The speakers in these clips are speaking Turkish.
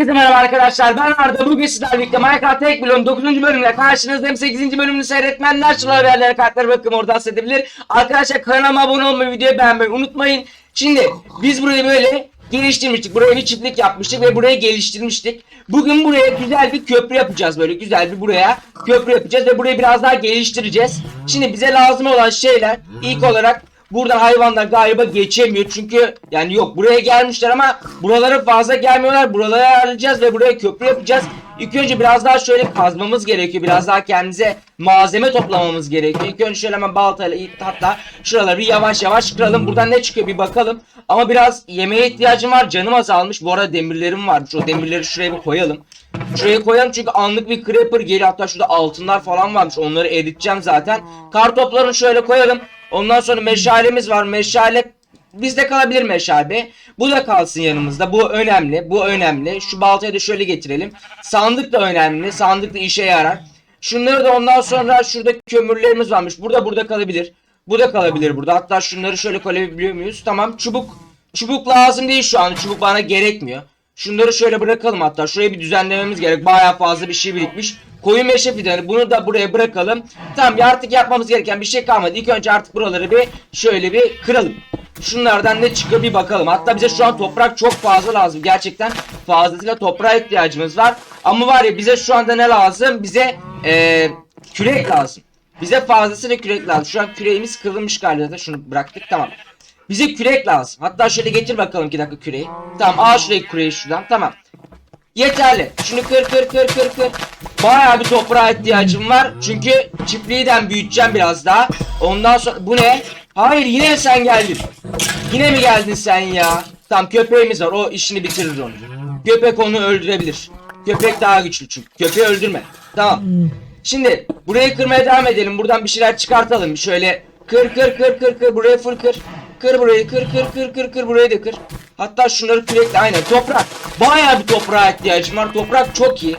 Herkese merhaba arkadaşlar. Ben Arda. Bugün sizlerle birlikte Minecraft tek bölüm 9. bölümle karşınızdayım. 8. bölümünü seyretmenler şu haberlere kartlara bakın oradan sedebilir Arkadaşlar kanalıma abone olmayı videoyu beğenmeyi unutmayın. Şimdi biz burayı böyle geliştirmiştik. Buraya bir çiftlik yapmıştık ve burayı geliştirmiştik. Bugün buraya güzel bir köprü yapacağız böyle. Güzel bir buraya köprü yapacağız ve burayı biraz daha geliştireceğiz. Şimdi bize lazım olan şeyler ilk olarak Buradan hayvanlar galiba geçemiyor çünkü yani yok buraya gelmişler ama buralara fazla gelmiyorlar. Buralara ayarlayacağız ve buraya köprü yapacağız. İlk önce biraz daha şöyle kazmamız gerekiyor. Biraz daha kendimize malzeme toplamamız gerekiyor. İlk önce şöyle hemen baltayla hatta şuraları yavaş yavaş kıralım. Buradan ne çıkıyor bir bakalım. Ama biraz yemeğe ihtiyacım var. Canım azalmış. Bu arada demirlerim varmış. O demirleri şuraya bir koyalım. Şuraya koyalım çünkü anlık bir creeper geliyor. Hatta şurada altınlar falan varmış. Onları eriteceğim zaten. Kar toplarını şöyle koyalım. Ondan sonra meşalemiz var. Meşale bizde kalabilir meşale. Bu da kalsın yanımızda. Bu önemli. Bu önemli. Şu baltayı da şöyle getirelim. Sandık da önemli. Sandık da işe yarar. Şunları da ondan sonra şurada kömürlerimiz varmış. Burada burada kalabilir. Bu da kalabilir burada. Hatta şunları şöyle koyabiliyor muyuz? Tamam. Çubuk. Çubuk lazım değil şu an. Çubuk bana gerekmiyor. Şunları şöyle bırakalım hatta. Şurayı bir düzenlememiz gerek. Bayağı fazla bir şey birikmiş. Koyun meşe fidanı. Bunu da buraya bırakalım. Tamam ya artık yapmamız gereken bir şey kalmadı. İlk önce artık buraları bir şöyle bir kıralım. Şunlardan ne çıkıyor bir bakalım. Hatta bize şu an toprak çok fazla lazım. Gerçekten fazlasıyla toprağa ihtiyacımız var. Ama var ya bize şu anda ne lazım? Bize eee kürek lazım. Bize fazlasıyla kürek lazım. Şu an küreğimiz kırılmış galiba. Şunu bıraktık tamam. Bize kürek lazım. Hatta şöyle getir bakalım 2 dakika küreği. Tamam al şurayı küreği şuradan. Tamam. Yeterli. Şunu kır kır kır kır kır. Bayağı bir toprağa ihtiyacım var. Çünkü çiftliğiden büyüteceğim biraz daha. Ondan sonra bu ne? Hayır yine sen geldin? Yine mi geldin sen ya? Tamam köpeğimiz var. O işini bitirir onu. Köpek onu öldürebilir. Köpek daha güçlü çünkü. Köpeği öldürme. Tamam. Şimdi burayı kırmaya devam edelim. Buradan bir şeyler çıkartalım. Şöyle kır kır kır kır kır buraya full kır. Kır burayı kır kır kır kır kır burayı da kır. Hatta şunları kürekle aynen toprak. Bayağı bir toprağa ihtiyacım var. Toprak çok iyi.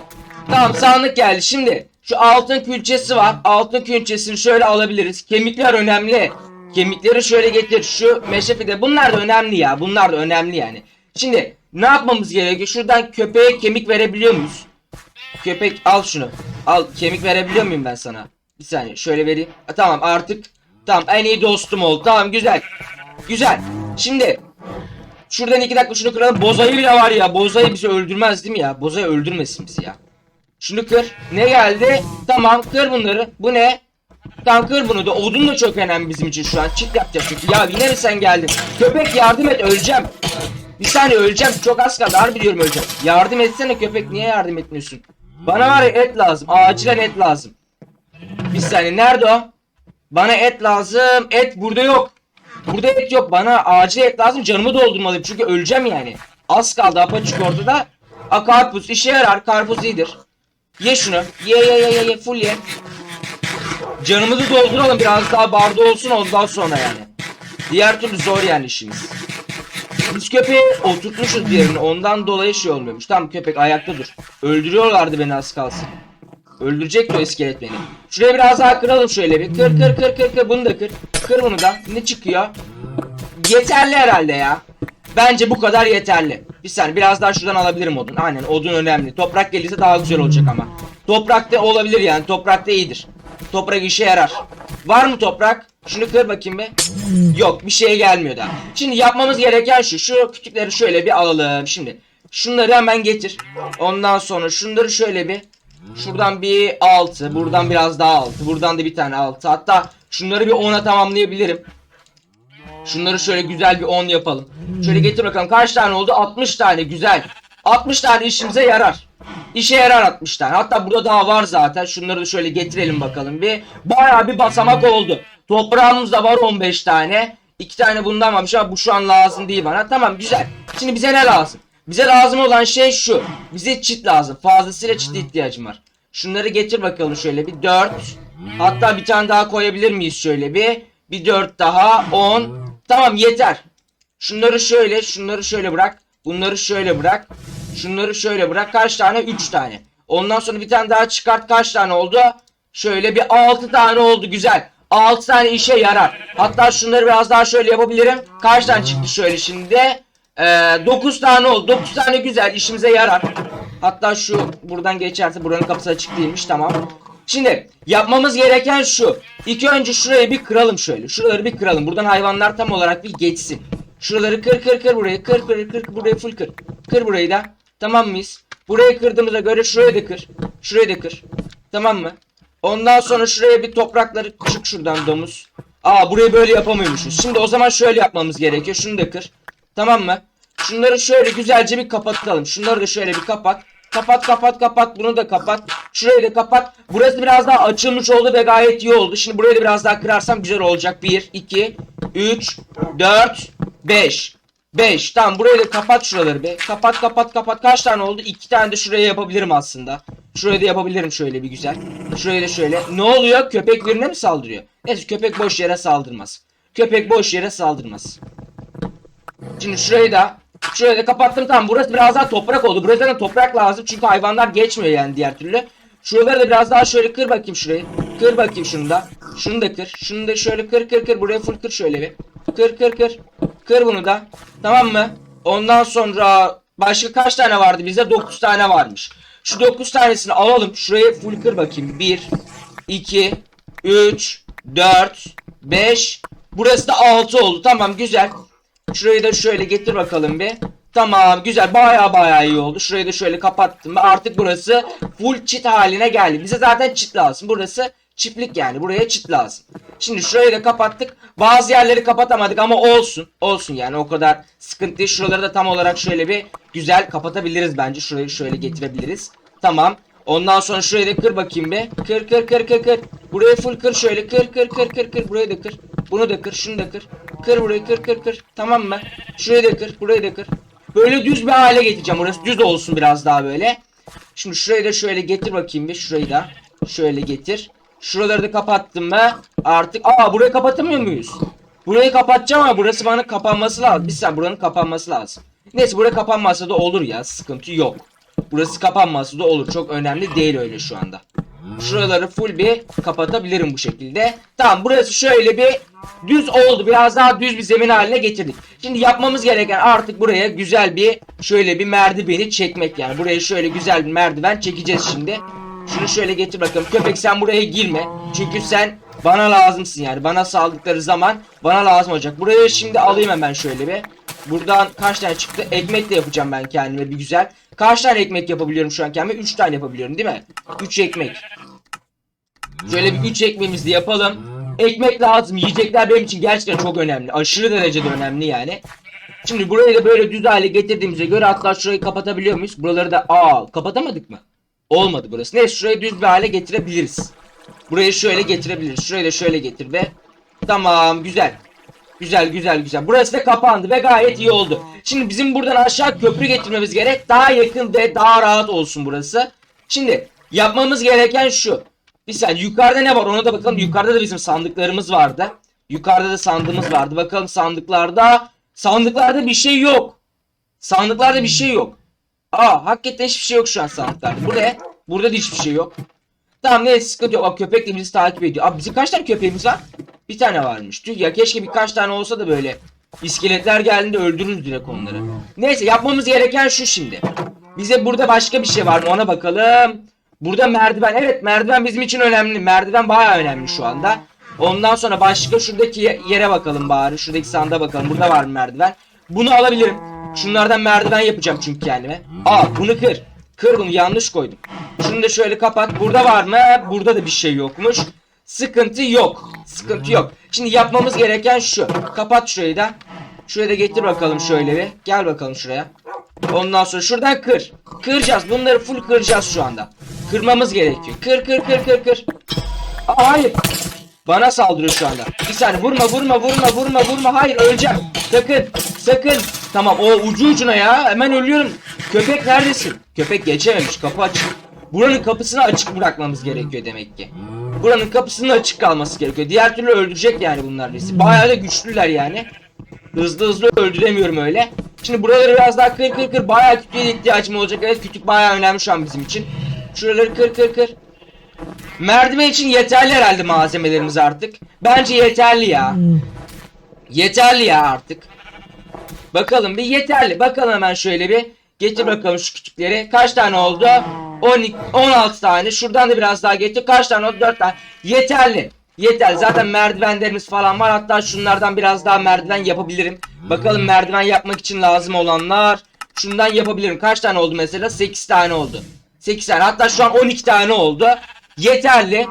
Tamam sandık geldi. Şimdi şu altın külçesi var. Altın külçesini şöyle alabiliriz. Kemikler önemli. Kemikleri şöyle getir. Şu meşe de bunlar da önemli ya. Bunlar da önemli yani. Şimdi ne yapmamız gerekiyor? Şuradan köpeğe kemik verebiliyor muyuz? Köpek al şunu. Al kemik verebiliyor muyum ben sana? Bir saniye şöyle vereyim. Ha, tamam artık tamam en iyi dostum oldu. Tamam güzel. Güzel. Şimdi şuradan iki dakika şunu kıralım. Bozayı bile var ya. Bozayı bizi öldürmez değil mi ya? Bozayı öldürmesin bizi ya. Şunu kır. Ne geldi? Tamam kır bunları. Bu ne? Tamam kır bunu da. Odun da çok önemli bizim için şu an. Çift yapacağız çünkü. Ya yine mi sen geldin? Köpek yardım et öleceğim. Bir saniye öleceğim. Çok az kaldı. Harbi diyorum öleceğim. Yardım etsene köpek. Niye yardım etmiyorsun? Bana var ya et lazım. Acilen et lazım. Bir saniye. Nerede o? Bana et lazım. Et burada yok. Burada et yok. Bana acil et lazım. Canımı doldurmalıyım. Çünkü öleceğim yani. Az kaldı apaçık ortada. A karpuz işe yarar. Karpuz iyidir. Ye şunu. Ye ye ye ye ye. Full ye. Canımızı dolduralım. Biraz daha barda olsun ondan sonra yani. Diğer türlü zor yani işimiz. Biz köpeği oturtmuşuz diğerini. Ondan dolayı şey olmuyormuş. Tamam köpek ayakta dur. Öldürüyorlardı beni az kalsın. Öldürecekti o iskelet beni. Şuraya biraz daha kıralım şöyle bir. Kır kır kır kır kır. Bunu da kır. Kır bunu da. Ne çıkıyor? Yeterli herhalde ya. Bence bu kadar yeterli. Bir saniye biraz daha şuradan alabilirim odun. Aynen odun önemli. Toprak gelirse daha güzel olacak ama. Toprakta olabilir yani. Toprakta iyidir. Toprak işe yarar. Var mı toprak? Şunu kır bakayım bir. Yok bir şeye gelmiyor daha. Şimdi yapmamız gereken şu. Şu küçükleri şöyle bir alalım. Şimdi şunları hemen getir. Ondan sonra şunları şöyle bir. Şuradan bir 6. Buradan biraz daha 6. Buradan da bir tane 6. Hatta şunları bir 10'a tamamlayabilirim. Şunları şöyle güzel bir 10 yapalım. Şöyle getir bakalım kaç tane oldu? 60 tane güzel. 60 tane işimize yarar. İşe yarar 60 tane. Hatta burada daha var zaten. Şunları da şöyle getirelim bakalım bir. Bayağı bir basamak oldu. Toprağımız da var 15 tane. 2 tane bundan varmış ama bu şu an lazım değil bana. Tamam güzel. Şimdi bize ne lazım? Bize lazım olan şey şu. Bize çit lazım. Fazlasıyla çit ihtiyacım var. Şunları getir bakalım şöyle bir 4. Hatta bir tane daha koyabilir miyiz şöyle bir. Bir 4 daha 10. Tamam yeter. Şunları şöyle, şunları şöyle bırak. Bunları şöyle bırak. Şunları şöyle bırak. Kaç tane? 3 tane. Ondan sonra bir tane daha çıkart. Kaç tane oldu? Şöyle bir 6 tane oldu. Güzel. 6 tane işe yarar. Hatta şunları biraz daha şöyle yapabilirim. Kaç tane çıktı şöyle şimdi? Ee, 9 tane oldu. 9 tane güzel işimize yarar. Hatta şu buradan geçerse buranın kapısı açık değilmiş tamam. Şimdi yapmamız gereken şu. İlk önce şurayı bir kıralım şöyle. Şuraları bir kıralım. Buradan hayvanlar tam olarak bir geçsin. Şuraları kır kır kır burayı kır kır kır burayı full kır. Kır burayı da. Tamam mıyız? Burayı kırdığımıza göre şurayı da kır. Şurayı da kır. Tamam mı? Ondan sonra şuraya bir toprakları çık şuradan domuz. Aa burayı böyle yapamıyormuşuz. Şimdi o zaman şöyle yapmamız gerekiyor. Şunu da kır. Tamam mı? Şunları şöyle güzelce bir kapatalım. Şunları da şöyle bir kapat. Kapat kapat kapat. Bunu da kapat. Şurayı da kapat. Burası biraz daha açılmış oldu ve gayet iyi oldu. Şimdi burayı da biraz daha kırarsam güzel olacak. 1, 2, 3, 4, 5. 5. Tamam burayı da kapat şuraları be. Kapat kapat kapat. Kaç tane oldu? 2 tane de şuraya yapabilirim aslında. Şuraya da yapabilirim şöyle bir güzel. Şuraya da şöyle. Ne oluyor? Köpek birine mi saldırıyor? Neyse köpek boş yere saldırmaz. Köpek boş yere saldırmaz. Şimdi şurayı da da kapattım tamam burası biraz daha toprak oldu. Buraya zaten toprak lazım çünkü hayvanlar geçmiyor yani diğer türlü. Şuraları da biraz daha şöyle kır bakayım şurayı. Kır bakayım şunu da. Şunu da kır. Şunu da şöyle kır kır kır. Buraya full kır şöyle bir. Kır kır kır. Kır bunu da. Tamam mı? Ondan sonra başka kaç tane vardı bizde? 9 tane varmış. Şu 9 tanesini alalım. Şuraya full kır bakayım. 1 2 3 4 5 Burası da 6 oldu. Tamam güzel. Şurayı da şöyle getir bakalım bir. Tamam güzel baya baya iyi oldu. Şurayı da şöyle kapattım. Artık burası full çit haline geldi. Bize zaten çit lazım. Burası çiftlik yani. Buraya çit lazım. Şimdi şurayı da kapattık. Bazı yerleri kapatamadık ama olsun. Olsun yani o kadar sıkıntı değil. Şuraları da tam olarak şöyle bir güzel kapatabiliriz bence. Şurayı şöyle getirebiliriz. Tamam. Ondan sonra şurayı da kır bakayım be. Kır kır kır kır kır. Burayı full kır şöyle. Kır kır kır kır kır. Burayı da kır. Bunu da kır. Şunu da kır. Kır burayı kır kır kır. Tamam mı? Şurayı da kır. Burayı da kır. Böyle düz bir hale getireceğim. Orası düz olsun biraz daha böyle. Şimdi şurayı da şöyle getir bakayım bir. Şurayı da şöyle getir. Şuraları da kapattım mı? Artık aa burayı kapatamıyor muyuz? Burayı kapatacağım ama burası bana kapanması lazım. Bir saniye buranın kapanması lazım. Neyse buraya kapanmasa da olur ya. Sıkıntı yok. Burası kapanması da olur. Çok önemli değil öyle şu anda. Şuraları full bir kapatabilirim bu şekilde. Tamam burası şöyle bir düz oldu. Biraz daha düz bir zemin haline getirdik. Şimdi yapmamız gereken artık buraya güzel bir şöyle bir merdiveni çekmek yani. Buraya şöyle güzel bir merdiven çekeceğiz şimdi. Şunu şöyle getir bakalım. Köpek sen buraya girme. Çünkü sen bana lazımsın yani. Bana saldıkları zaman bana lazım olacak. Buraya şimdi alayım hemen şöyle bir. Buradan kaç tane çıktı? Ekmek de yapacağım ben kendime bir güzel. Kaç tane ekmek yapabiliyorum şu an kendime? 3 tane yapabiliyorum değil mi? 3 ekmek. Şöyle bir 3 ekmeğimizi yapalım. Ekmek lazım. Yiyecekler benim için gerçekten çok önemli. Aşırı derecede önemli yani. Şimdi burayı da böyle düz hale getirdiğimize göre hatta şurayı kapatabiliyor muyuz? Buraları da aa kapatamadık mı? Olmadı burası. Neyse şurayı düz bir hale getirebiliriz. Burayı şöyle getirebiliriz. Şurayı da şöyle getir ve tamam güzel. Güzel güzel güzel. Burası da kapandı ve gayet iyi oldu. Şimdi bizim buradan aşağı köprü getirmemiz gerek. Daha yakın ve daha rahat olsun burası. Şimdi yapmamız gereken şu. Bir saniye yukarıda ne var ona da bakalım. Yukarıda da bizim sandıklarımız vardı. Yukarıda da sandığımız vardı. Bakalım sandıklarda. Sandıklarda bir şey yok. Sandıklarda bir şey yok. Aa hakikaten hiçbir şey yok şu an sandıklarda. Bu ne? Burada da hiçbir şey yok. Tamam neyse sıkıntı yok. Aa, köpek de bizi takip ediyor. Abi bizim kaç tane köpeğimiz var? Bir tane varmış. Tüh ya keşke birkaç tane olsa da böyle. İskeletler geldiğinde öldürürüz direkt onları. Neyse yapmamız gereken şu şimdi. Bize burada başka bir şey var mı ona bakalım. Burada merdiven. Evet merdiven bizim için önemli. Merdiven bayağı önemli şu anda. Ondan sonra başka şuradaki ye- yere bakalım bari. Şuradaki sandığa bakalım. Burada var mı merdiven? Bunu alabilirim. Şunlardan merdiven yapacağım çünkü kendime. Aa bunu kır. Kır bunu yanlış koydum. Şunu da şöyle kapat. Burada var mı? Burada da bir şey yokmuş. Sıkıntı yok. Sıkıntı yok. Şimdi yapmamız gereken şu. Kapat şurayı da. Şuraya da getir bakalım şöyle bir. Gel bakalım şuraya. Ondan sonra şuradan kır. Kıracağız. Bunları full kıracağız şu anda. Kırmamız gerekiyor. Kır kır kır kır kır. Aa, hayır. Bana saldırıyor şu anda. Bir saniye vurma vurma vurma vurma vurma. Hayır öleceğim. Sakın sakın. Tamam o ucu ucuna ya. Hemen ölüyorum. Köpek neredesin? Köpek geçememiş. Kapı açık. Buranın kapısını açık bırakmamız gerekiyor demek ki. Buranın kapısının açık kalması gerekiyor. Diğer türlü öldürecek yani bunlar bizi. Bayağı da güçlüler yani. Hızlı hızlı öldüremiyorum öyle. Şimdi buraları biraz daha kır kır kır. Bayağı kütüğe ihtiyacım olacak. Evet kütük bayağı önemli şu an bizim için. Şuraları kır kır kır. Merdiven için yeterli herhalde malzemelerimiz artık. Bence yeterli ya. Yeterli ya artık. Bakalım bir yeterli. Bakalım hemen şöyle bir. Getir bakalım şu küçükleri. Kaç tane oldu? 12, 16 tane. Şuradan da biraz daha getir. Kaç tane oldu? 4 tane. Yeterli. Yeterli. Zaten merdivenlerimiz falan var. Hatta şunlardan biraz daha merdiven yapabilirim. Bakalım merdiven yapmak için lazım olanlar. Şundan yapabilirim. Kaç tane oldu mesela? 8 tane oldu. 8 tane. Hatta şu an 12 tane oldu. Yeterli.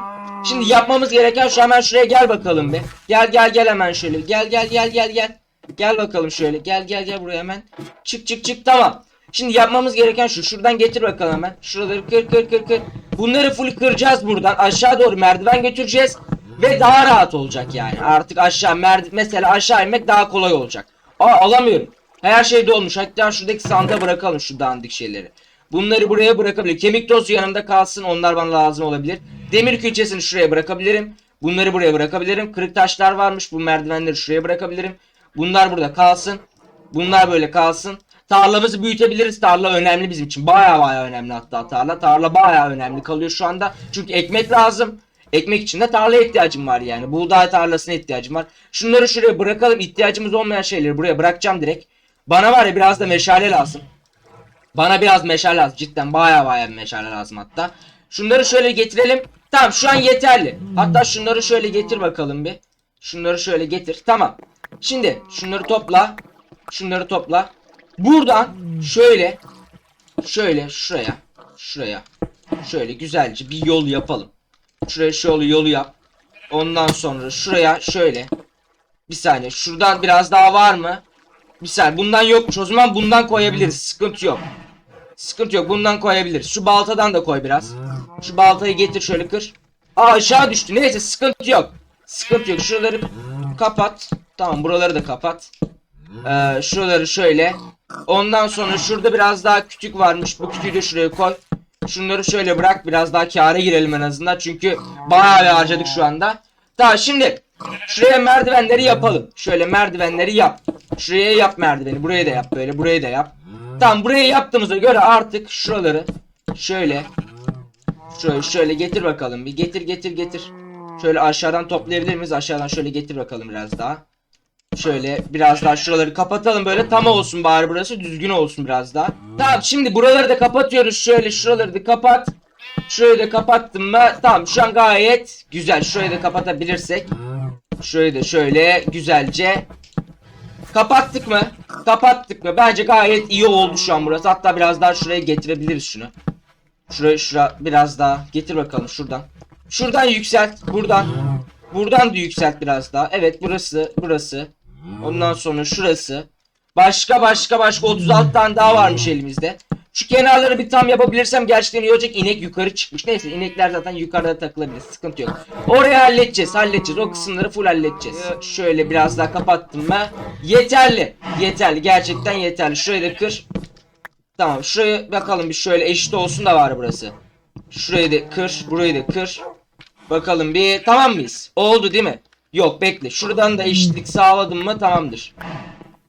Şimdi yapmamız gereken şu hemen şuraya gel bakalım bir. Gel gel gel hemen şöyle. Gel gel gel gel gel. Gel bakalım şöyle. Gel gel gel buraya hemen. Çık çık çık tamam. Şimdi yapmamız gereken şu. Şuradan getir bakalım hemen. Şuraları kır kır kır kır. Bunları full kıracağız buradan. Aşağı doğru merdiven götüreceğiz. Ve daha rahat olacak yani. Artık aşağı merdiven mesela aşağı inmek daha kolay olacak. Aa alamıyorum. Her şey dolmuş. Hatta şuradaki sandığa bırakalım şu dandik şeyleri. Bunları buraya bırakabilirim. Kemik tozu yanımda kalsın. Onlar bana lazım olabilir. Demir külçesini şuraya bırakabilirim. Bunları buraya bırakabilirim. Kırık taşlar varmış. Bu merdivenleri şuraya bırakabilirim. Bunlar burada kalsın. Bunlar böyle kalsın. Tarlamızı büyütebiliriz. Tarla önemli bizim için. Baya baya önemli hatta tarla. Tarla baya önemli kalıyor şu anda. Çünkü ekmek lazım. Ekmek için de tarlaya ihtiyacım var yani. Buğday tarlasına ihtiyacım var. Şunları şuraya bırakalım. İhtiyacımız olmayan şeyleri buraya bırakacağım direkt. Bana var ya biraz da meşale lazım. Bana biraz meşale lazım. Cidden baya baya meşale lazım hatta. Şunları şöyle getirelim. Tamam şu an yeterli. Hatta şunları şöyle getir bakalım bir. Şunları şöyle getir. Tamam. Şimdi şunları topla. Şunları topla. Buradan şöyle şöyle şuraya şuraya şöyle güzelce bir yol yapalım. Şuraya şöyle yolu yap. Ondan sonra şuraya şöyle bir saniye şuradan biraz daha var mı? Bir saniye bundan yokmuş o zaman bundan koyabiliriz sıkıntı yok. Sıkıntı yok bundan koyabiliriz. Şu baltadan da koy biraz. Şu baltayı getir şöyle kır. Aa aşağı düştü neyse sıkıntı yok. Sıkıntı yok şuraları kapat. Tamam buraları da kapat. Ee, şuraları şöyle. Ondan sonra şurada biraz daha kütük varmış. Bu kütüğü de şuraya koy. Şunları şöyle bırak. Biraz daha kâra girelim en azından. Çünkü bayağı bir harcadık şu anda. Tamam şimdi şuraya merdivenleri yapalım. Şöyle merdivenleri yap. Şuraya yap merdiveni. Buraya da yap böyle. Buraya da yap. Tamam buraya yaptığımıza göre artık şuraları şöyle şöyle şöyle getir bakalım. Bir getir getir getir. Şöyle aşağıdan toplayabilir miyiz? Aşağıdan şöyle getir bakalım biraz daha. Şöyle biraz daha şuraları kapatalım böyle tam olsun bari burası düzgün olsun biraz daha. Tamam şimdi buraları da kapatıyoruz şöyle şuraları da kapat. Şurayı da kapattım mı? Tamam şu an gayet güzel. Şurayı da kapatabilirsek. Şurayı da şöyle güzelce kapattık mı? Kapattık mı? Bence gayet iyi oldu şu an burası. Hatta biraz daha şuraya getirebiliriz şunu. Şuraya şura biraz daha getir bakalım şuradan. Şuradan yükselt. Buradan. Buradan da yükselt biraz daha. Evet burası burası. Ondan sonra şurası. Başka başka başka 36 tane daha varmış elimizde. Şu kenarları bir tam yapabilirsem gerçekten iyi olacak. İnek yukarı çıkmış. Neyse inekler zaten yukarıda takılabilir. Sıkıntı yok. Orayı halledeceğiz. Halledeceğiz. O kısımları full halledeceğiz. Şöyle biraz daha kapattım mı? Yeterli. Yeterli. Gerçekten yeterli. Şurayı da kır. Tamam. Şuraya bakalım bir şöyle eşit olsun da var burası. Şurayı da kır. Burayı da kır. Bakalım bir tamam mıyız? Oldu değil mi? Yok bekle. Şuradan da eşitlik sağladım mı tamamdır.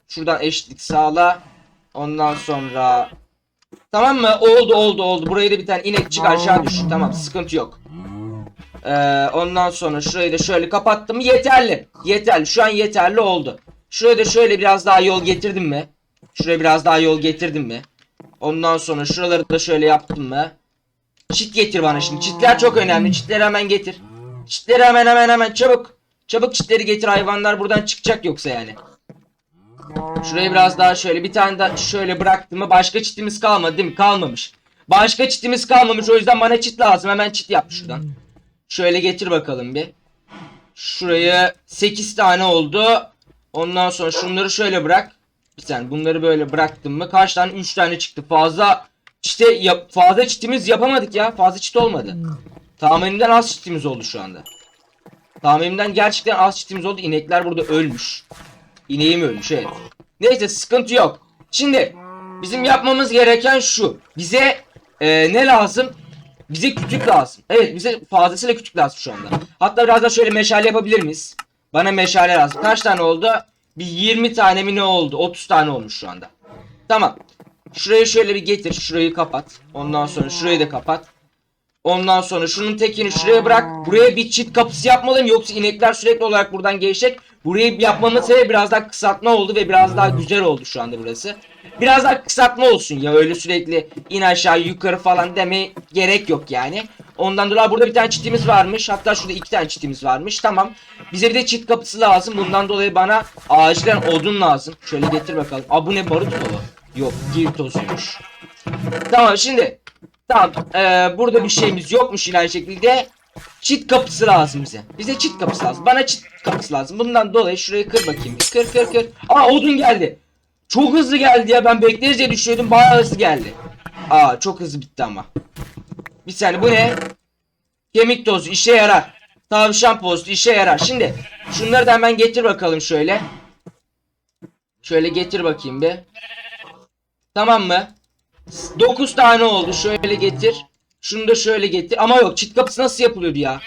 Şuradan eşitlik sağla. Ondan sonra Tamam mı? Oldu oldu oldu. Buraya da bir tane inek çık aşağı düş. Tamam sıkıntı yok. Ee, ondan sonra şurayı da şöyle kapattım? Yeterli. Yeterli. Şu an yeterli oldu. Şuraya da şöyle biraz daha yol getirdim mi? Şuraya biraz daha yol getirdim mi? Ondan sonra şuraları da şöyle yaptım mı? Çit getir bana şimdi. Çitler çok önemli. Çitleri hemen getir. Çitleri hemen hemen hemen çabuk. Çabuk çitleri getir hayvanlar buradan çıkacak yoksa yani. Şuraya biraz daha şöyle bir tane daha şöyle bıraktım mı başka çitimiz kalmadı değil mi? Kalmamış. Başka çitimiz kalmamış o yüzden bana çit lazım. Hemen çit yap şuradan. Şöyle getir bakalım bir. Şuraya 8 tane oldu. Ondan sonra şunları şöyle bırak. Bir tane bunları böyle bıraktım mı kaç tane? 3 tane çıktı. Fazla çite yap fazla çitimiz yapamadık ya. Fazla çit olmadı. Tahminimden az çitimiz oldu şu anda. Tahminimden gerçekten az çitimiz oldu. İnekler burada ölmüş. İneğim ölmüş evet. Neyse sıkıntı yok. Şimdi bizim yapmamız gereken şu. Bize e, ne lazım? Bize kütük lazım. Evet bize fazlasıyla kütük lazım şu anda. Hatta biraz da şöyle meşale yapabilir miyiz? Bana meşale lazım. Kaç tane oldu? Bir 20 tane mi ne oldu? 30 tane olmuş şu anda. Tamam. Şurayı şöyle bir getir. Şurayı kapat. Ondan sonra şurayı da kapat. Ondan sonra şunun tekini şuraya bırak. Buraya bir çit kapısı yapmalıyım yoksa inekler sürekli olarak buradan geçecek. Burayı yapmamın sebebi biraz daha kısaltma oldu ve biraz daha güzel oldu şu anda burası. Biraz daha kısaltma olsun ya öyle sürekli in aşağı yukarı falan deme gerek yok yani. Ondan dolayı burada bir tane çitimiz varmış. Hatta şurada iki tane çitimiz varmış. Tamam. Bize bir de çit kapısı lazım. Bundan dolayı bana acilen odun lazım. Şöyle getir bakalım. Aa bu ne barut mu? Yok gir tozuymuş. Tamam şimdi. Tamam. Ee, burada bir şeyimiz yokmuş yine aynı şekilde. Çit kapısı lazım bize. Bize çit kapısı lazım. Bana çit kapısı lazım. Bundan dolayı şurayı kır bakayım. Kır kır kır. Aa odun geldi. Çok hızlı geldi ya. Ben bekleriz diye düşünüyordum. Bayağı hızlı geldi. Aa çok hızlı bitti ama. Bir saniye bu ne? Kemik tozu işe yarar. Tavşan postu işe yarar. Şimdi şunları da hemen getir bakalım şöyle. Şöyle getir bakayım bir. Tamam mı? 9 tane oldu. Şöyle getir. Şunu da şöyle getir. Ama yok çit kapısı nasıl yapılıyordu ya?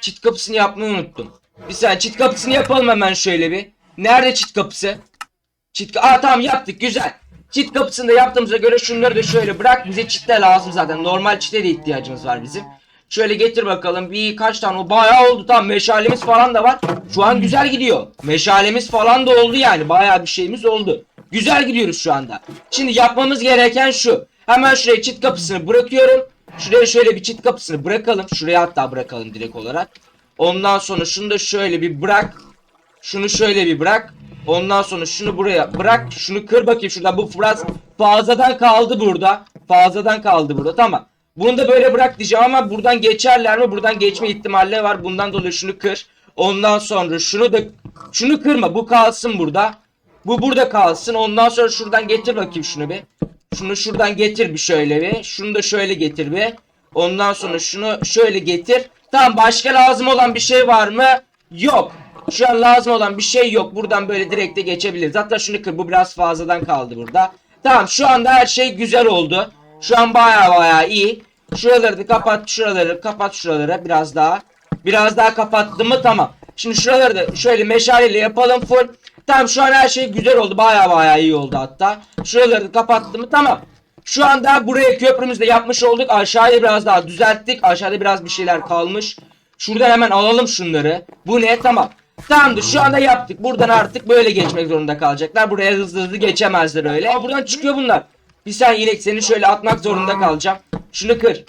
Çit kapısını yapmayı unuttum. Bir saniye çit kapısını yapalım hemen şöyle bir. Nerede çit kapısı? Çit Aa tamam yaptık güzel. Çit kapısını da yaptığımıza göre şunları da şöyle bırak. Bize çit de lazım zaten. Normal çite de ihtiyacımız var bizim. Şöyle getir bakalım. Bir kaç tane o bayağı oldu. Tamam meşalemiz falan da var. Şu an güzel gidiyor. Meşalemiz falan da oldu yani. Bayağı bir şeyimiz oldu. Güzel gidiyoruz şu anda. Şimdi yapmamız gereken şu. Hemen şuraya çit kapısını bırakıyorum. Şuraya şöyle bir çit kapısını bırakalım. Şuraya hatta bırakalım direkt olarak. Ondan sonra şunu da şöyle bir bırak. Şunu şöyle bir bırak. Ondan sonra şunu buraya bırak. Şunu kır bakayım şurada. Bu biraz fazladan kaldı burada. Fazladan kaldı burada. Tamam. Bunu da böyle bırak diyeceğim ama buradan geçerler mi? Buradan geçme ihtimalleri var. Bundan dolayı şunu kır. Ondan sonra şunu da şunu kırma. Bu kalsın burada. Bu burada kalsın. Ondan sonra şuradan getir bakayım şunu bir. Şunu şuradan getir bir şöyle bir. Şunu da şöyle getir bir. Ondan sonra şunu şöyle getir. Tamam başka lazım olan bir şey var mı? Yok. Şu an lazım olan bir şey yok. Buradan böyle direkt de geçebiliriz. Hatta şunu kır. Bu biraz fazladan kaldı burada. Tamam şu anda her şey güzel oldu. Şu an baya baya iyi. Şuraları da kapat. Şuraları kapat şuraları biraz daha. Biraz daha kapattım mı tamam. Şimdi şuraları da şöyle meşaleyle yapalım full. Tamam şu an her şey güzel oldu. Baya baya iyi oldu hatta. Şuraları da kapattım mı tamam. Şu anda buraya köprümüzü de yapmış olduk. Aşağıya biraz daha düzelttik. Aşağıda biraz bir şeyler kalmış. Şuradan hemen alalım şunları. Bu ne? Tamam. Tamamdır şu anda yaptık. Buradan artık böyle geçmek zorunda kalacaklar. Buraya hızlı hızlı geçemezler öyle. Aa, buradan çıkıyor bunlar. Bir sen inek seni şöyle atmak zorunda kalacağım. Şunu kır.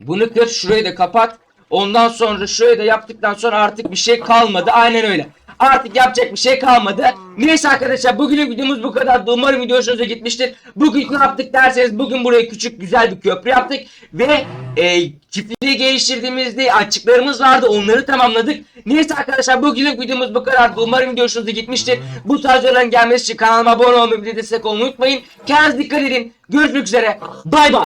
Bunu kır şurayı da kapat. Ondan sonra şurayı da yaptıktan sonra artık bir şey kalmadı. Aynen öyle. Artık yapacak bir şey kalmadı. Neyse arkadaşlar bugünün videomuz bu kadar. Umarım video hoşunuza gitmiştir. Bugün ne yaptık derseniz bugün buraya küçük güzel bir köprü yaptık. Ve e, çiftliği geliştirdiğimizde açıklarımız vardı. Onları tamamladık. Neyse arkadaşlar bugünlük videomuz bu kadar. Umarım video hoşunuza gitmiştir. Bu tarz videoların gelmesi için kanalıma abone olmayı, bir de destek olmayı unutmayın. Kendinize dikkat edin. Görüşmek üzere. Bay bay.